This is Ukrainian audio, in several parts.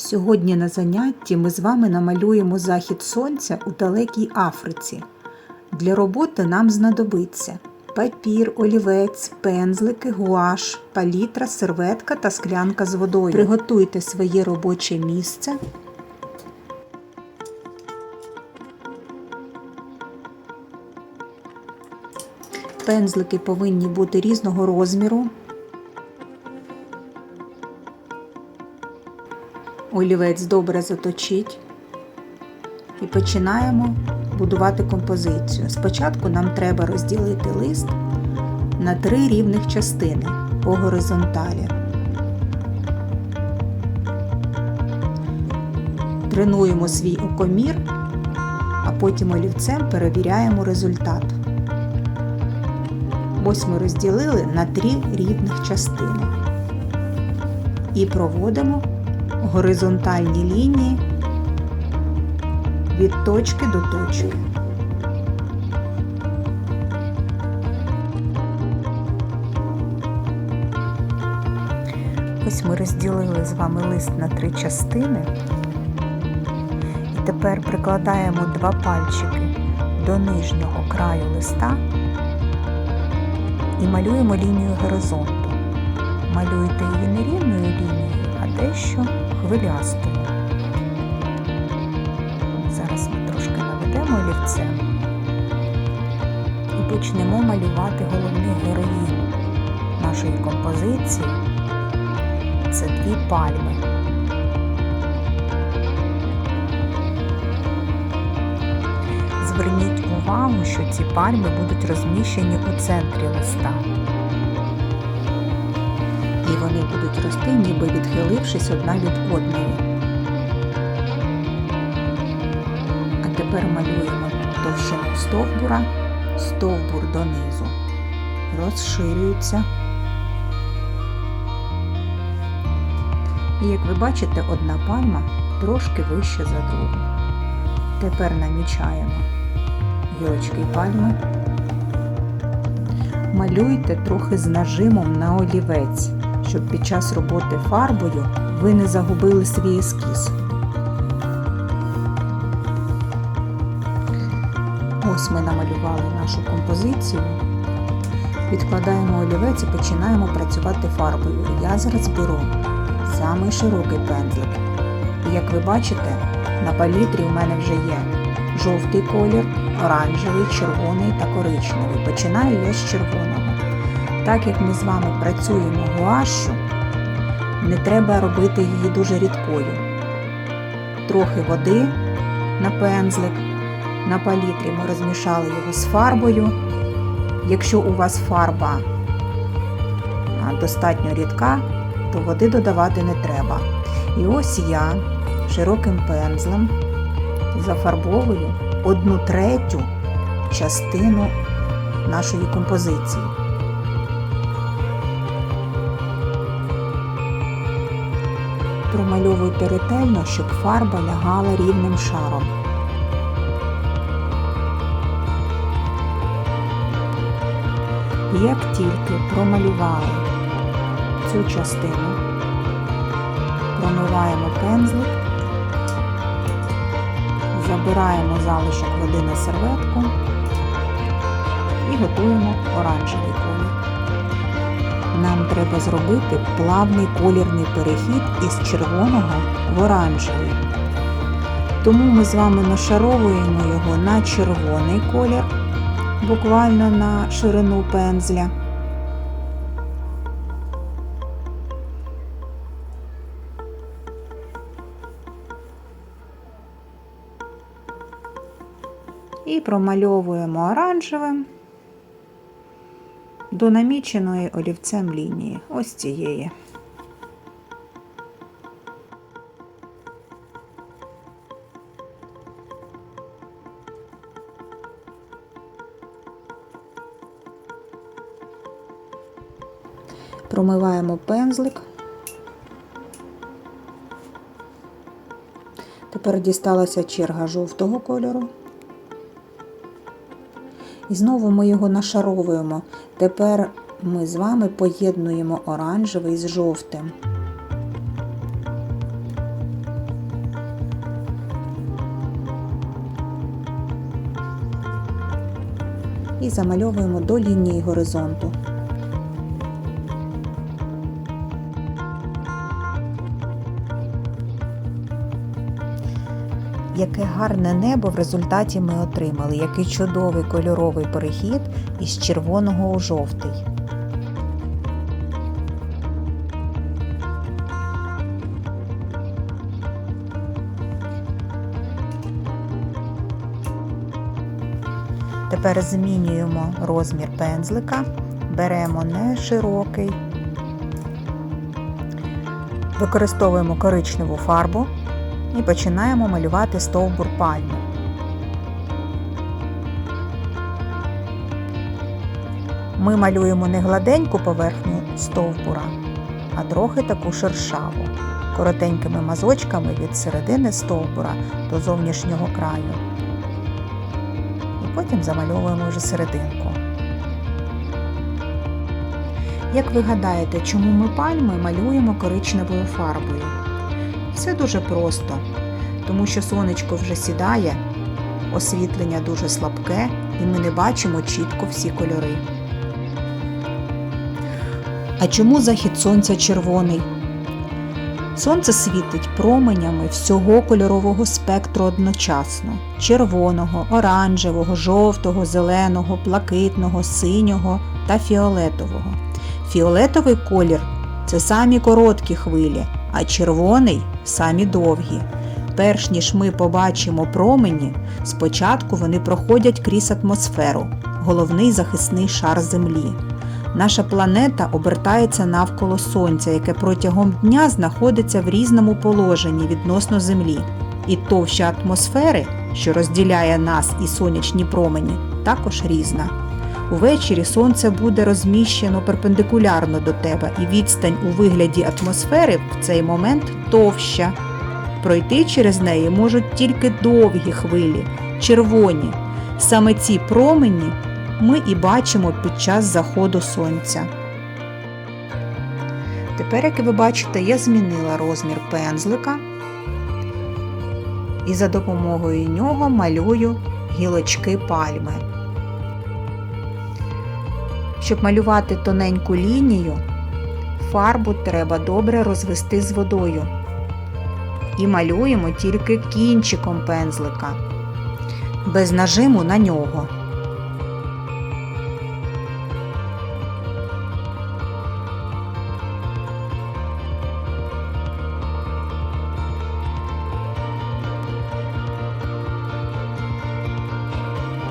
Сьогодні на занятті ми з вами намалюємо захід сонця у далекій Африці. Для роботи нам знадобиться папір, олівець, пензлики, гуаш, палітра, серветка та склянка з водою. Приготуйте своє робоче місце. Пензлики повинні бути різного розміру. Олівець добре заточіть і починаємо будувати композицію. Спочатку нам треба розділити лист на три рівних частини по горизонталі. Тренуємо свій окомір, а потім олівцем перевіряємо результат. Ось ми розділили на три рівних частини і проводимо горизонтальні лінії від точки до точки. Ось ми розділили з вами лист на три частини. І тепер прикладаємо два пальчики до нижнього краю листа і малюємо лінію горизонту. Малюйте її не рівною лінією, а дещо хвилястою. Зараз ми трошки наведемо олівцем і почнемо малювати головних героїв нашої композиції. Це дві пальми. Зверніть увагу, що ці пальми будуть розміщені у центрі листа. І вони будуть рости, ніби відхилившись одна від одної. А тепер малюємо товщину стовбура, стовбур донизу. Розширюється. І як ви бачите, одна пальма трошки вища за другу. Тепер намічаємо гілочки пальми. Малюйте трохи з нажимом на олівець, щоб під час роботи фарбою ви не загубили свій ескіз. Ось ми намалювали нашу композицію. Відкладаємо олівець і починаємо працювати фарбою. Я зараз беру самий широкий пензлик. І як ви бачите, на палітрі у мене вже є жовтий колір, оранжевий, червоний та коричневий. Починаю я з червоного. Так як ми з вами працюємо гуашю, не треба робити її дуже рідкою. Трохи води на пензлик. На палітрі ми розмішали його з фарбою. Якщо у вас фарба достатньо рідка, то води додавати не треба. І ось я широким пензлем зафарбовую одну третю частину нашої композиції. Промальовуйте ретельно, щоб фарба лягала рівним шаром. Як тільки промалювали цю частину, промиваємо пензлик, забираємо залишок води на серветку і готуємо оранжевий колір. Нам треба зробити плавний колірний перехід із червоного в оранжевий. Тому ми з вами нашаровуємо його на червоний колір, буквально на ширину пензля. і промальовуємо оранжевим до наміченої олівцем лінії. Ось цієї. Промиваємо пензлик. Тепер дісталася черга жовтого кольору. І знову ми його нашаровуємо. Тепер ми з вами поєднуємо оранжевий з жовтим. І замальовуємо до лінії горизонту. Яке гарне небо в результаті ми отримали, який чудовий кольоровий перехід із червоного у жовтий. Тепер змінюємо розмір пензлика, беремо не широкий, використовуємо коричневу фарбу і починаємо малювати стовбур пальми. Ми малюємо не гладеньку поверхню стовбура, а трохи таку шершаву, коротенькими мазочками від середини стовбура до зовнішнього краю. І потім замальовуємо вже серединку. Як ви гадаєте, чому ми пальми малюємо коричневою фарбою? Все дуже просто, тому що сонечко вже сідає, освітлення дуже слабке, і ми не бачимо чітко всі кольори. А чому захід сонця червоний? Сонце світить променями всього кольорового спектру одночасно: червоного, оранжевого, жовтого, зеленого, блакитного, синього та фіолетового. Фіолетовий колір це самі короткі хвилі, а червоний самі довгі. Перш ніж ми побачимо промені, спочатку вони проходять крізь атмосферу, головний захисний шар Землі. Наша планета обертається навколо Сонця, яке протягом дня знаходиться в різному положенні відносно Землі. І товща атмосфери, що розділяє нас і сонячні промені, також різна. Увечері сонце буде розміщено перпендикулярно до тебе, і відстань у вигляді атмосфери в цей момент товща. Пройти через неї можуть тільки довгі хвилі, червоні. Саме ці промені ми і бачимо під час заходу сонця. Тепер, як ви бачите, я змінила розмір пензлика і за допомогою нього малюю гілочки пальми. Щоб малювати тоненьку лінію, фарбу треба добре розвести з водою. І малюємо тільки кінчиком пензлика, без нажиму на нього.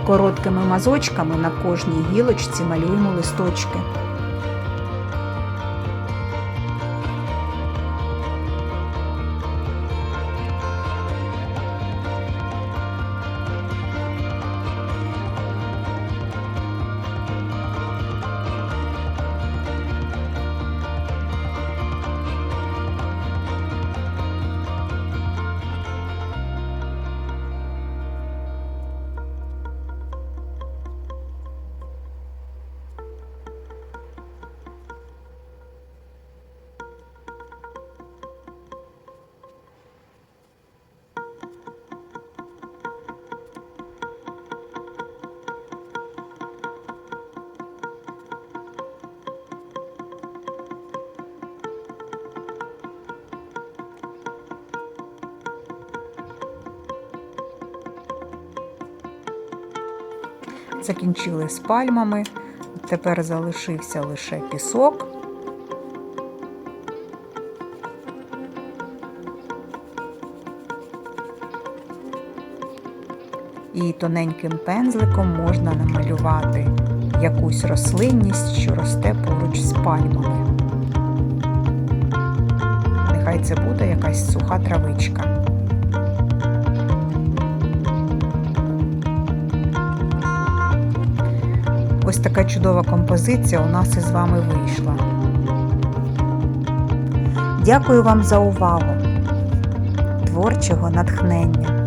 Короткими мазочками на кожній гілочці малюємо листочки. Закінчили з пальмами. Тепер залишився лише пісок. І тоненьким пензликом можна намалювати якусь рослинність, що росте поруч з пальмами. Нехай це буде якась суха травичка. Ось така чудова композиція у нас із вами вийшла. Дякую вам за увагу, творчого натхнення.